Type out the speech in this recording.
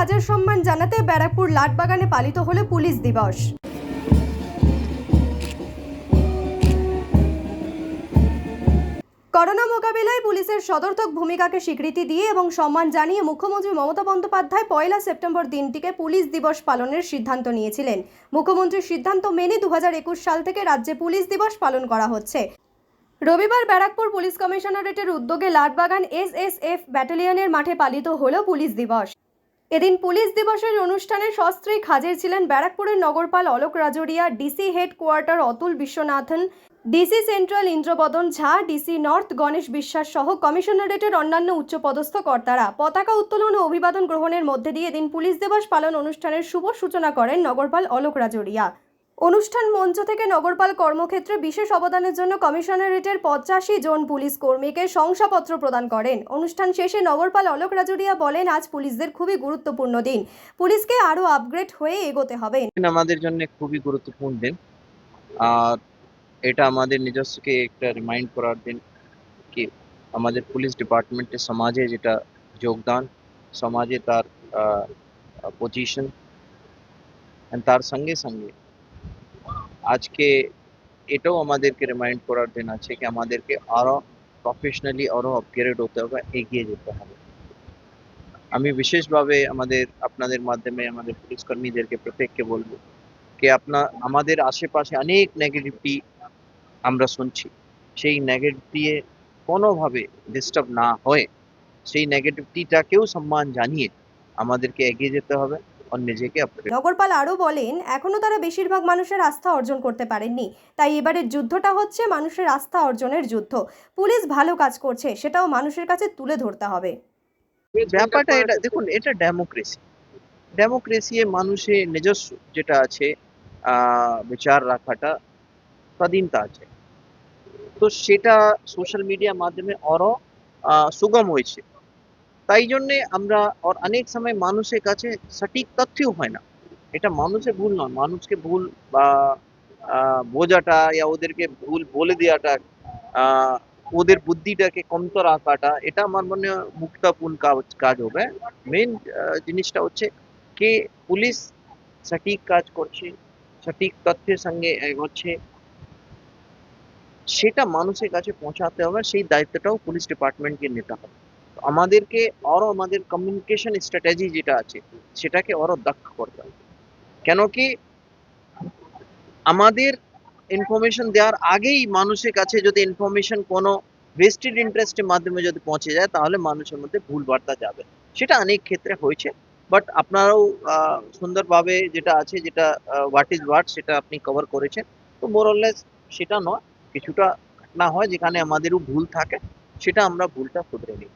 কাজের সম্মান জানাতে ব্যারাকপুর লাটবাগানে পালিত হলো পুলিশ দিবস। করোনা মোকাবিলায় পুলিশের সদর্থক ভূমিকাকে স্বীকৃতি দিয়ে এবং সম্মান জানিয়ে মুখ্যমন্ত্রী মমতা বন্দ্যোপাধ্যায় পয়লা সেপ্টেম্বর দিনটিকে পুলিশ দিবস পালনের সিদ্ধান্ত নিয়েছিলেন। মুখ্যমন্ত্রীর সিদ্ধান্ত মেনে দু হাজার একুশ সাল থেকে রাজ্যে পুলিশ দিবস পালন করা হচ্ছে। রবিবার ব্যারাকপুর পুলিশ কমিশনারেটের উদ্যোগে লাটবাগান এসএসএফ ব্যাটালিয়নের মাঠে পালিত হলো পুলিশ দিবস। এদিন পুলিশ দিবসের অনুষ্ঠানে সস্ত্রীক হাজির ছিলেন ব্যারাকপুরের নগরপাল Alok Rajoria DC headquarter Atul Viswanathan, DC central Indrabadan Jha, DC north Ganesh Biswas সহ কমিশনারেটের অন্যান্য উচ্চপদস্থ কর্তারা। পতাকা উত্তোলন ও অভিবাদন গ্রহণের মধ্যে দিয়ে এদিন পুলিশ দিবস পালন অনুষ্ঠানের শুভ সূচনা করেন নগরপাল অলোক রাজরিয়া অনুষ্ঠান মঞ্চ থেকে নগরপাল কর্মক্ষেত্রে বিশেষ অবদানের জন্য কমিশনারেটের পঁচাশি জন পুলিশ কর্মীকে শংসাপত্র প্রদান করেন। অনুষ্ঠান শেষে নগরপাল অলোক রাজুরিয়া বলেন, আজ পুলিশদের খুবই গুরুত্বপূর্ণ দিন। পুলিশকে আরও আপগ্রেড হয়ে এগোতে হবে। আমাদের জন্য খুবই গুরুত্বপূর্ণ দিন। আর এটা আমাদের নিজস্বকে একটা রিমাইন্ড করার দিন কি আমাদের পুলিশ ডিপার্টমেন্টে সমাজে যেটা যোগদান, সমাজে তার পজিশন তার সঙ্গে সঙ্গে আজকে এটাও আমাদেরকে রিমাইন্ড করার দিন আছে কি আমাদেরকে আরও প্রফেশনালি আরও আপগ্রেড হতে হবে, এগিয়ে যেতে হবে। আমি বিশেষভাবে আমাদের, আপনাদের মাধ্যমে আমাদের পুলিশ কর্মীদেরকে প্রত্যেককে বলব কি আপনার আমাদের আশেপাশে অনেক নেগেটিভিটি আমরা শুনছি। সেই নেগেটিভিটি কোনোভাবে ডিস্টার্ব না হয়ে, সেই নেগেটিভিটিটাকেও সম্মান জানিয়ে আমাদেরকে এগিয়ে যেতে হবে। নিজেকে নগরপাল আরও বলেন এখনও তারা বেশিরভাগ মানুষের আস্থা অর্জন করতে পারেননি। তাই এবারের যুদ্ধটা হচ্ছে মানুষের আস্থা অর্জনের যুদ্ধ। পুলিশ ভালো কাজ করছে সেটাও মানুষের কাছে তুলে ধরতে হবে। ব্যাপারটা এটা দেখুন এটা ডেমোক্রেসি ডেমোক্রেসি মানুষের নিজস্ব যেটা আছে আহ, বিচার রাখাটা স্বাধীনতা আছে। তো সেটা সোশ্যাল মিডিয়ার মাধ্যমে আরও আহ, সুগম হয়েছে। তাই জন্যে আমরা অনেক সময় মানুষের কাছে সঠিক তথ্যও হয় না। এটা মানুষের ভুল নয়, মানুষকে ভুল বা বোঝাটা ইয়া ওদেরকে ভুল বলে দেওয়াটা ওদের বুদ্ধিটাকে কমতর রাখাটা এটা আমার মনে মুক্তাপূর্ণ কাজ কাজ হবে। মেন জিনিসটা হচ্ছে কে পুলিশ সঠিক কাজ করছে, সঠিক তথ্যের সঙ্গে এগোচ্ছে, সেটা মানুষের কাছে পৌঁছাতে হবে, সেই দায়িত্বটাও পুলিশ ডিপার্টমেন্টকে নিতে হবে। আমাদেরকে আরও আমাদের কমিউনিকেশন স্ট্র্যাটেজি যেটা আছে, সেটাকে আরও দক্ষ করতে হবে। কেন কি? আমাদের ইনফরমেশন দেওয়ার আগেই মানুষের কাছে যদি ইনফরমেশন কোনো ভেস্টেড ইন্টারেস্টের মাধ্যমে যদি পৌঁছে যায়, তাহলে মানুষের মধ্যে ভুল বার্তা যাবে। সেটা অনেক ক্ষেত্রে হয়েছে বাট আপনারাও সুন্দরভাবে যেটা আছে, যেটা হোয়াট ইজ হোয়াট সেটা আপনি কভার করেছেন। তো মোরলেস সেটা নয়, কিছুটা ঘটনা হয় যেখানে আমাদেরও ভুল থাকে, সেটা আমরা ভুলটা শুধরে নিই।